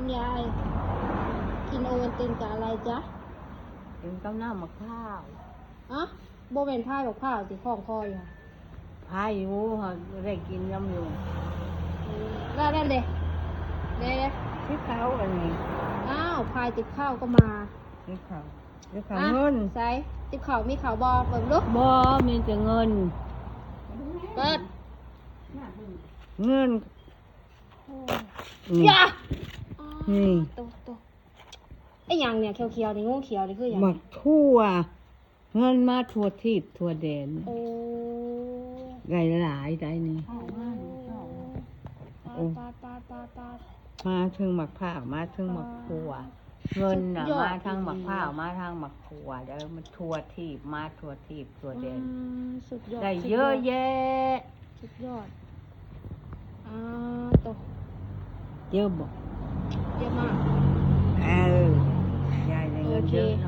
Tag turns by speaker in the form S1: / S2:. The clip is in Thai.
S1: คุณยาย กินโอวัลตินกับอะไรจ๊ะ
S2: กินกับน้ำมะพร้าว
S1: อะโบเป็นผ้ากับผ้าวสิข้องคออยู่
S2: พายุเขาได้กินน้ำอยู่
S1: ได้ได้เลยเด้
S2: ที่เขาอันนี้
S1: อ้าวพายติดข้าวก็มา
S2: ที่เขาที่เขา
S1: อะ
S2: เงิน
S1: ใส่ติดข้าวมีข้าวบอเปิดลูก
S2: บ่มีแต่เงิน
S1: เปิด
S2: เงิน
S1: อย่า
S2: นี่
S1: ตัวตัวไอ้หยังเนี่ยเขียวๆนี่งูเขียวนี่คือหยัง
S2: หมักทั่ว เงินมาทั่วทิศทั่วแดน
S1: โอ้
S2: ไกหลายได้นี่
S1: ปาดปาดปาดปาดปาด
S2: มาถึงหมักผ้าวมาถึงหมักทั่ว เงินน่ะ
S1: สุดยอด
S2: มาทางหมักผ้าวมาทางหมักทั่วเดี๋ยวมันทั่วทิศมาทั่วทิศทั่วแดน
S1: อืมสุดยอด
S2: ได้
S1: สุ
S2: เยอะ
S1: ด
S2: แยะ
S1: สุดยอดอ่าตัว
S2: เยอะบอก
S1: เยอะมาก